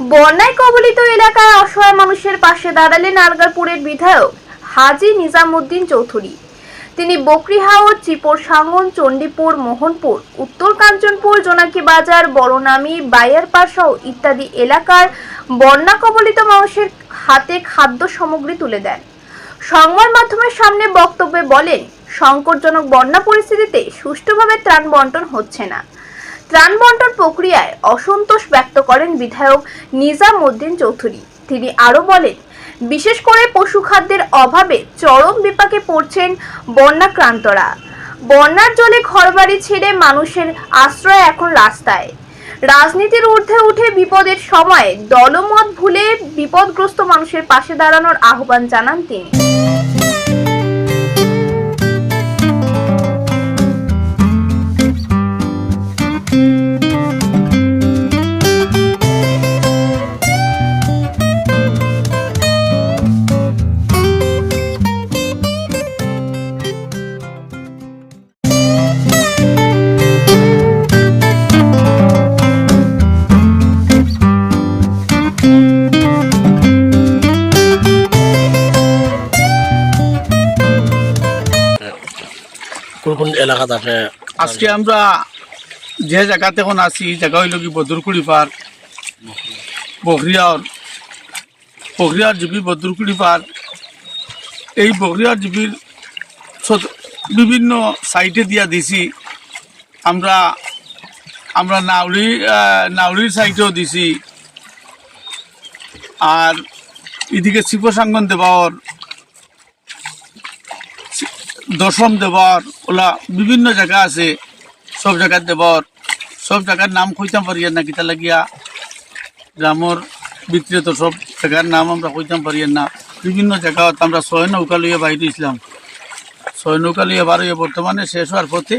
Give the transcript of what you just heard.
বন্যায় কবলিত এলাকায় অসহায় মানুষের পাশে দাঁড়ালেন আলগারপুরের বিধায়ক হাজি নিজামুদ্দিন চৌধুরী। তিনি বকরিহাওর চিপর সাঙ্গন, চণ্ডীপুর, মোহনপুর, উত্তর কাঞ্চনপুর, জোনাকি বাজার, বড়নামি বায়ারপাড় সহ ইত্যাদি এলাকার বন্যা কবলিত মানুষের হাতে খাদ্য সামগ্রী তুলে দেন। সংবাদ মাধ্যমের সামনে বক্তব্যে বলেন, সংকটজনক বন্যা পরিস্থিতিতে সুষ্ঠুভাবে ত্রাণ বন্টন হচ্ছে না। ত্রাণ বন্টন প্রক্রিয়ায় অসন্তোষ ব্যক্ত করেন বিধায়ক নিজাম উদ্দিন চৌধুরী। তিনি আরও বলেন, বিশেষ করে পশু খাদ্যের অভাবে চরম বিপাকে পড়ছেন বন্যাক্রান্তরা। বন্যার জলে ঘরবাড়ি ছেড়ে মানুষের আশ্রয় এখন রাস্তায়। রাজনীতির ঊর্ধ্বে উঠে বিপদের সময় দলমত ভুলে বিপদগ্রস্ত মানুষের পাশে দাঁড়ানোর আহ্বান জানান তিনি। কোন কোন এলাকাত আপনি আজকে আমরা যে জায়গাতে এখন আছি জায়গা হইল কি বদরকুড়ি পার বকরিয়ার বকরিয়ার জিবি বদরকুড়ি পার এই বকরিয়ার ছোট- বিভিন্ন সাইটে দিয়া দিছি। আমরা আমরা নাউরি আহ, নাউরির সাইটেও দিছি। আর এদিকে শিবসাঙ্গন দেওয়ার দশম দেবর, ওলা বিভিন্ন জায়গা আছে। সব জায়গার দেবর, সব জায়গার নাম কইতাম পারি না কিতা লাগিয়া। গ্রামর ভিতরে তো সব জায়গার নাম আমরা কইতাম পারি না। বিভিন্ন জায়গা আমরা ছয় নৌকা লইয়া বাইরে ইসলাম ছয় নৌকা লইয়া বার বর্তমানে শেষ হওয়ার পথে